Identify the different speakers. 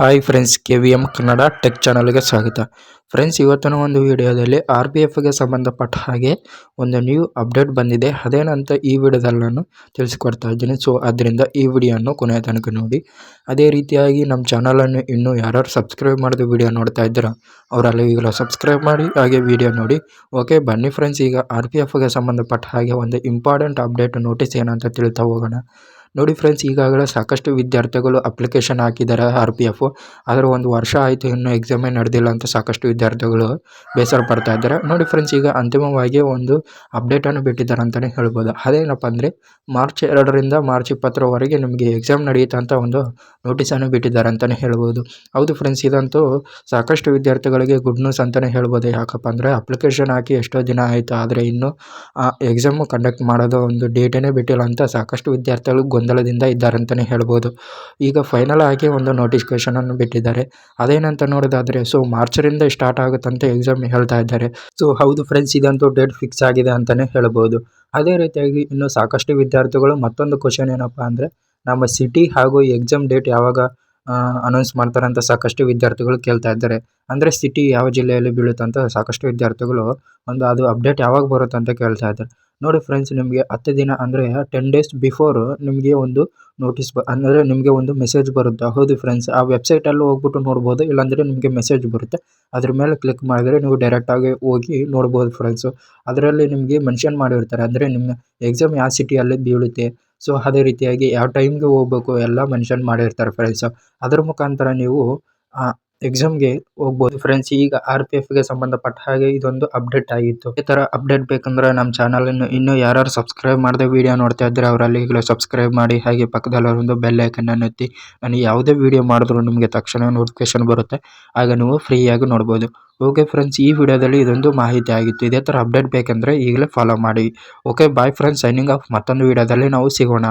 Speaker 1: Hi friends, K V M Kannada tech ಚಾನಲ್ಗೆ ಸ್ವಾಗತ. Friends, ಇವತ್ತಿನ ಒಂದು ವಿಡಿಯೋದಲ್ಲಿ ಆರ್ ಪಿ ಎಫ್ಗೆ ಸಂಬಂಧಪಟ್ಟ ಹಾಗೆ ಒಂದು ನ್ಯೂ ಅಪ್ಡೇಟ್ ಬಂದಿದೆ. ಅದೇನಂತ ಈ ವಿಡಿಯೋದಲ್ಲಿ ನಾನು ತಿಳಿಸ್ಕೊಡ್ತಾ ಇದ್ದೀನಿ. ಸೊ, ಅದರಿಂದ ಈ ವಿಡಿಯೋವನ್ನು ಕೊನೆಯ ತನಕ ನೋಡಿ. ಅದೇ ರೀತಿಯಾಗಿ ನಮ್ಮ ಚಾನಲನ್ನು ಇನ್ನೂ ಯಾರು ಸಬ್ಸ್ಕ್ರೈಬ್ ಮಾಡಿದ ವಿಡಿಯೋ ನೋಡ್ತಾ ಇದ್ದೀರಾ, ಅವರಲ್ಲಿ ಈಗಲೂ ಸಬ್ಸ್ಕ್ರೈಬ್ ಮಾಡಿ, ಹಾಗೆ ವಿಡಿಯೋ ನೋಡಿ. ಓಕೆ, ಬನ್ನಿ ಫ್ರೆಂಡ್ಸ್, ಈಗ ಆರ್ ಪಿ ಎಫ್ಗೆ ಸಂಬಂಧಪಟ್ಟ ಹಾಗೆ ಒಂದು ಇಂಪಾರ್ಟೆಂಟ್ ಅಪ್ಡೇಟ್ ನೋಟಿಸ್ ಏನಂತ ತಿಳಿತಾ ಹೋಗೋಣ. ನೋಡಿ ಫ್ರೆಂಡ್ಸ್ ಈಗಾಗಲೇ ಸಾಕಷ್ಟು ವಿದ್ಯಾರ್ಥಿಗಳು ಅಪ್ಲಿಕೇಶನ್ ಹಾಕಿದ್ದಾರೆ ಆರ್ ಪಿ ಎಫ್ ಆದರೆ ಒಂದು ವರ್ಷ ಆಯಿತು ಇನ್ನೂ ಎಕ್ಸಾಮೇ ನಡೆದಿಲ್ಲ ಅಂತ ಸಾಕಷ್ಟು ವಿದ್ಯಾರ್ಥಿಗಳು ಬೇಸರ ಪಡ್ತಾ ಇದ್ದಾರೆ. ನೋಡಿ ಫ್ರೆಂಡ್ಸ್ ಈಗ ಅಂತಿಮವಾಗಿ ಒಂದು ಅಪ್ಡೇಟನ್ನು ಬಿಟ್ಟಿದ್ದಾರೆ ಅಂತಲೇ ಹೇಳ್ಬೋದು. ಅದೇನಪ್ಪ ಅಂದರೆ ಮಾರ್ಚ್ ಎರಡರಿಂದ ಮಾರ್ಚ್ ಇಪ್ಪತ್ತರವರೆಗೆ ನಿಮಗೆ ಎಕ್ಸಾಮ್ ನಡೆಯುತ್ತೆ ಅಂತ ಒಂದು ನೋಟಿಸನ್ನು ಬಿಟ್ಟಿದ್ದಾರೆ ಅಂತಲೇ ಹೇಳ್ಬೋದು. ಹೌದು ಫ್ರೆಂಡ್ಸ್ ಇದಂತೂ ಸಾಕಷ್ಟು ವಿದ್ಯಾರ್ಥಿಗಳಿಗೆ ಗುಡ್ ನ್ಯೂಸ್ ಅಂತಲೇ ಹೇಳ್ಬೋದು. ಯಾಕಪ್ಪ ಅಂದರೆ ಅಪ್ಲಿಕೇಶನ್ ಹಾಕಿ ಎಷ್ಟೋ ದಿನ ಆಯಿತು, ಆದರೆ ಇನ್ನೂ ಎಕ್ಸಾಮು ಕಂಡಕ್ಟ್ ಮಾಡೋದು ಒಂದು ಡೇಟೇ ಬಿಟ್ಟಿಲ್ಲ ಅಂತ ಸಾಕಷ್ಟು ವಿದ್ಯಾರ್ಥಿಗಳು ಗೊಂದಲದಿಂದ ಇದ್ದಾರೆ ಅಂತಲೇ ಹೇಳ್ಬೋದು. ಈಗ ಫೈನಲ್ ಆಗಿ ಒಂದು ನೋಟಿಫಿಕೇಶನನ್ನು ಬಿಟ್ಟಿದ್ದಾರೆ. ಅದೇನಂತ ನೋಡೋದಾದರೆ ಸೊ ಮಾರ್ಚರಿಂದ ಸ್ಟಾರ್ಟ್ ಆಗುತ್ತಂತೆ ಎಕ್ಸಾಮ್ ಹೇಳ್ತಾ ಇದ್ದಾರೆ. ಸೊ ಹೌದು ಫ್ರೆಂಡ್ಸ್ ಇದಂತೂ ಡೇಟ್ ಫಿಕ್ಸ್ ಆಗಿದೆ ಅಂತಲೇ ಹೇಳ್ಬೋದು. ಅದೇ ರೀತಿಯಾಗಿ ಇನ್ನು ಸಾಕಷ್ಟು ವಿದ್ಯಾರ್ಥಿಗಳು ಮತ್ತೊಂದು ಕ್ವಶನ್ ಏನಪ್ಪ ಅಂದರೆ, ನಮ್ಮ ಸಿಟಿ ಹಾಗೂ ಎಕ್ಸಾಮ್ ಡೇಟ್ ಯಾವಾಗ ಅನೌನ್ಸ್ ಮಾಡ್ತಾರೆ ಅಂತ ಸಾಕಷ್ಟು ವಿದ್ಯಾರ್ಥಿಗಳು ಕೇಳ್ತಾ ಇದ್ದಾರೆ. ಅಂದರೆ ಸಿಟಿ ಯಾವ ಜಿಲ್ಲೆಯಲ್ಲಿ ಬೀಳುತ್ತೆ ಅಂತ ಸಾಕಷ್ಟು ವಿದ್ಯಾರ್ಥಿಗಳು ಒಂದು ಅದು ಅಪ್ಡೇಟ್ ಯಾವಾಗ ಬರುತ್ತೆ ಅಂತ ಕೇಳ್ತಾ ಇದ್ದಾರೆ. ನೋಡಿ ಫ್ರೆಂಡ್ಸ್ ನಿಮಗೆ ಹತ್ತು ದಿನ ಅಂದರೆ ಟೆನ್ ಡೇಸ್ ಬಿಫೋರ್ ನಿಮಗೆ ಒಂದು ನೋಟಿಸ್ ಬ, ಅಂದರೆ ನಿಮಗೆ ಒಂದು ಮೆಸೇಜ್ ಬರುತ್ತೆ. ಹೌದು ಫ್ರೆಂಡ್ಸ್ ಆ ವೆಬ್ಸೈಟಲ್ಲಿ ಹೋಗ್ಬಿಟ್ಟು ನೋಡ್ಬೋದು, ಇಲ್ಲಾಂದರೆ ನಿಮಗೆ ಮೆಸೇಜ್ ಬರುತ್ತೆ. ಅದ್ರ ಮೇಲೆ ಕ್ಲಿಕ್ ಮಾಡಿದ್ರೆ ನೀವು ಡೈರೆಕ್ಟಾಗಿ ಹೋಗಿ ನೋಡ್ಬೋದು ಫ್ರೆಂಡ್ಸು ಅದರಲ್ಲಿ ನಿಮಗೆ ಮೆನ್ಷನ್ ಮಾಡಿರ್ತಾರೆ. ಅಂದರೆ ನಿಮ್ಮ ಎಕ್ಸಾಮ್ ಯಾವ ಸಿಟಿಯಲ್ಲಿ ಬೀಳುತ್ತೆ? ಸೊ ಅದೇ ರೀತಿಯಾಗಿ ಯಾವ ಟೈಮ್ಗೆ ಹೋಗ್ಬೇಕು ಎಲ್ಲ ಮೆನ್ಷನ್ ಮಾಡಿರ್ತಾರೆ ಫ್ರೆಂಡ್ಸು ಅದ್ರ ಮುಖಾಂತರ ನೀವು ಎಕ್ಸಾಮ್ಗೆ ಹೋಗ್ಬೋದು ಫ್ರೆಂಡ್ಸ್ ಈಗ ಆರ್ ಪಿ ಎಫ್ಗೆ ಸಂಬಂಧಪಟ್ಟ ಹಾಗೆ ಇದೊಂದು ಅಪ್ಡೇಟ್ ಆಗಿತ್ತು. ಈ ಥರ ಅಪ್ಡೇಟ್ ಬೇಕಂದ್ರೆ ನಮ್ಮ ಚಾನಲನ್ನು ಇನ್ನೂ ಯಾರು ಸಬ್ಸ್ಕ್ರೈಬ್ ಮಾಡದೆ ವಿಡಿಯೋ ನೋಡ್ತಾ ಇದ್ದರೆ ಅವರಲ್ಲಿ ಈಗಲೂ ಸಬ್ಸ್ಕ್ರೈಬ್ ಮಾಡಿ, ಹಾಗೆ ಪಕ್ಕದಲ್ಲಿ ಬೆಲ್ ಐಕನ್ನ ಒತ್ತಿ ನಾನು ಯಾವುದೇ ವಿಡಿಯೋ ಮಾಡಿದ್ರು ನಿಮಗೆ ತಕ್ಷಣ ನೋಟಿಫಿಕೇಶನ್ ಬರುತ್ತೆ. ಆಗ ನೀವು ಫ್ರೀಯಾಗಿ ನೋಡ್ಬೋದು. ಓಕೆ ಫ್ರೆಂಡ್ಸ್ ಈ ವಿಡಿಯೋದಲ್ಲಿ ಇದೊಂದು ಮಾಹಿತಿ ಆಗಿತ್ತು. ಇದೇ ಥರ ಅಪ್ಡೇಟ್ ಬೇಕಂದರೆ ಈಗಲೇ ಫಾಲೋ ಮಾಡಿ. Okay bye friends signing off ಮತ್ತೊಂದು ವಿಡಿಯೋದಲ್ಲಿ ನಾವು ಸಿಗೋಣ.